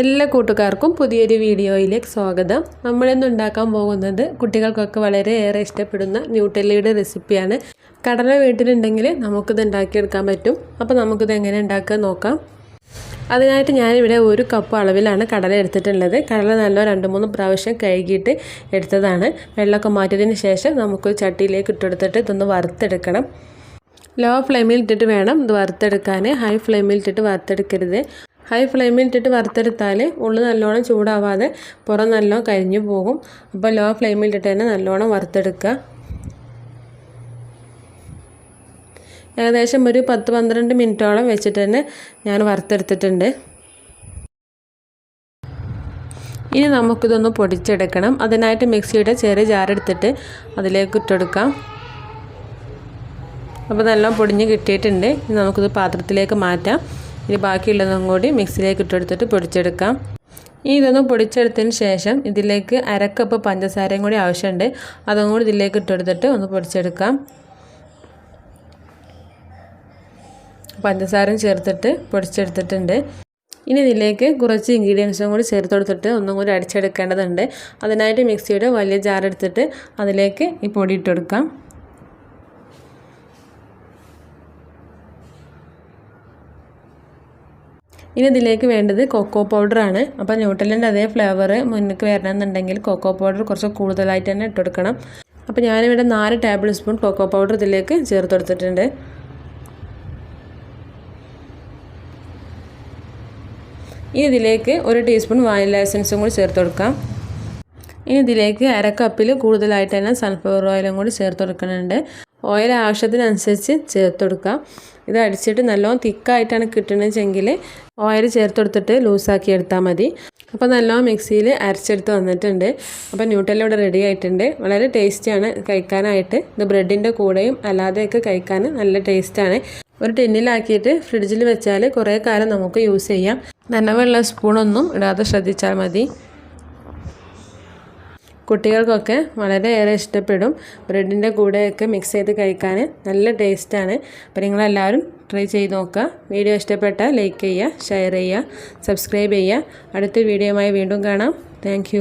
എല്ലാ കൂട്ടുകാർക്കും പുതിയൊരു വീഡിയോയിലേക്ക് സ്വാഗതം. നമ്മളിന്ന് ഉണ്ടാക്കാൻ പോകുന്നത് കുട്ടികൾക്കൊക്കെ വളരെ ഏറെ ഇഷ്ടപ്പെടുന്ന ന്യൂട്ടലിയുടെ റെസിപ്പിയാണ്. കടല വീട്ടിലുണ്ടെങ്കിൽ നമുക്കിത് ഉണ്ടാക്കിയെടുക്കാൻ പറ്റും. അപ്പോൾ നമുക്കിത് എങ്ങനെ ഉണ്ടാക്കുക നോക്കാം. അതിനായിട്ട് ഞാനിവിടെ ഒരു കപ്പ് അളവിലാണ് കടല എടുത്തിട്ടുള്ളത്. കടല നല്ല രണ്ട് മൂന്ന് പ്രാവശ്യം കഴുകിയിട്ട് എടുത്തതാണ്. വെള്ളമൊക്കെ മാറ്റിയതിന് ശേഷം നമുക്ക് ചട്ടിയിലേക്ക് ഇട്ടെടുത്തിട്ട് ഇതൊന്ന് വറുത്തെടുക്കണം. ലോ ഫ്ലെയിമിൽ ഇട്ടിട്ട് വേണം ഇത് വറുത്തെടുക്കാൻ. ഹൈ ഫ്ലെയിമിൽ ഇട്ടിട്ട് വറുത്തെടുക്കരുത്. ഹൈ ഫ്ലെയിമിൽ ഇട്ടിട്ട് വറുത്തെടുത്താൽ ഉള്ളു നല്ലോണം ചൂടാവാതെ പുറം നല്ലോണം കരിഞ്ഞു പോകും. അപ്പോൾ ലോ ഫ്ലെയിമിൽ ഇട്ടിട്ട് തന്നെ നല്ലോണം വറുത്തെടുക്കുക. ഏകദേശം ഒരു പത്ത് പന്ത്രണ്ട് മിനിറ്റോളം വെച്ചിട്ട് തന്നെ ഞാൻ വറുത്തെടുത്തിട്ടുണ്ട്. ഇനി നമുക്കിതൊന്ന് പൊടിച്ചെടുക്കണം. അതിനായിട്ട് മിക്സിയുടെ ചെറിയ ജാറെടുത്തിട്ട് അതിലേക്ക് ഇട്ടെടുക്കാം. അപ്പോൾ നല്ലോണം പൊടിഞ്ഞ് കിട്ടിയിട്ടുണ്ട്. ഇനി നമുക്കിത് പാത്രത്തിലേക്ക് മാറ്റാം. ഇനി ബാക്കിയുള്ളതും കൂടി മിക്സിയിലേക്ക് ഇട്ടെടുത്തിട്ട് പൊടിച്ചെടുക്കാം. ഈ ഇതൊന്ന് പൊടിച്ചെടുത്തതിന് ശേഷം ഇതിലേക്ക് അരക്കപ്പ് പഞ്ചസാരയും കൂടി ആവശ്യമുണ്ട്. അതും കൂടി ഇതിലേക്ക് ഇട്ടെടുത്തിട്ട് ഒന്ന് പൊടിച്ചെടുക്കാം. പഞ്ചസാരയും ചേർത്തിട്ട് പൊടിച്ചെടുത്തിട്ടുണ്ട്. ഇനി ഇതിലേക്ക് കുറച്ച് ഇൻഗ്രീഡിയൻസും കൂടി ചേർത്ത് കൊടുത്തിട്ട് ഒന്നും കൂടി അടിച്ചെടുക്കേണ്ടതുണ്ട്. അതിനായിട്ട് മിക്സിയുടെ വലിയ ജാർ എടുത്തിട്ട് അതിലേക്ക് ഈ പൊടി ഇട്ടെടുക്കാം. ഇനി ഇതിലേക്ക് വേണ്ടത് കൊക്കോ പൗഡറാണ് അപ്പോൾ ന്യൂട്ടലിന്റെ അതേ ഫ്ലേവർ മുന്നിലേക്ക് വരണമെന്നുണ്ടെങ്കിൽ കൊക്കോ പൗഡർ കുറച്ച് കൂടുതലായിട്ട് തന്നെ ഇട്ടെടുക്കണം അപ്പോൾ ഞാനിവിടെ നാല് ടേബിൾ സ്പൂൺ കൊക്കോ പൗഡർ ഇതിലേക്ക് ചേർത്ത് കൊടുത്തിട്ടുണ്ട്. ഇനി ഇതിലേക്ക് ഒരു ടീസ്പൂൺ വാനില എസൻസും കൂടി ചേർത്ത് കൊടുക്കാം. ഇനി ഇതിലേക്ക് അര കപ്പിൽ കൂടുതലായിട്ട് തന്നെ സൺഫ്ലവർ ഓയിലും കൂടി ചേർത്ത് കൊടുക്കുന്നുണ്ട്. ഓയിൽ ആവശ്യത്തിനനുസരിച്ച് ചേർത്ത് കൊടുക്കാം ഇത് അടിച്ചിട്ട് നല്ലോണം തിക്കായിട്ടാണ് കിട്ടണമെങ്കിൽ ഓയിൽ ചേർത്ത് കൊടുത്തിട്ട് ലൂസാക്കി എടുത്താൽ മതി. അപ്പോൾ നല്ലോണം മിക്സിയിൽ അരച്ചെടുത്ത് വന്നിട്ടുണ്ട്. അപ്പോൾ ന്യൂട്ടെല്ലാം ഇവിടെ റെഡി ആയിട്ടുണ്ട്. വളരെ ടേസ്റ്റിയാണ് കഴിക്കാനായിട്ട്. ഇത് ബ്രെഡിന്റെ കൂടെയും അല്ലാതെയൊക്കെ കഴിക്കാൻ നല്ല ടേസ്റ്റാണ് ഒരു ടിന്നിലാക്കിയിട്ട് ഫ്രിഡ്ജിൽ വെച്ചാൽ കുറേ കാലം നമുക്ക് യൂസ് ചെയ്യാം. നനവുള്ള സ്പൂണൊന്നും ഇടാതെ ശ്രദ്ധിച്ചാൽ മതി. കുട്ടികൾക്കൊക്കെ വളരെയേറെ ഇഷ്ടപ്പെടും. ബ്രെഡിന്റെ കൂടെയൊക്കെ മിക്സ് ചെയ്ത് കഴിക്കാൻ നല്ല ടേസ്റ്റാണ് അപ്പോൾ നിങ്ങളെല്ലാവരും ട്രൈ ചെയ്ത് നോക്കുക. വീഡിയോ ഇഷ്ടപ്പെട്ടാൽ ലൈക്ക് ചെയ്യുക ഷെയർ ചെയ്യുക സബ്സ്ക്രൈബ് ചെയ്യുക. അടുത്ത വീഡിയോയുമായി വീണ്ടും കാണാം. താങ്ക്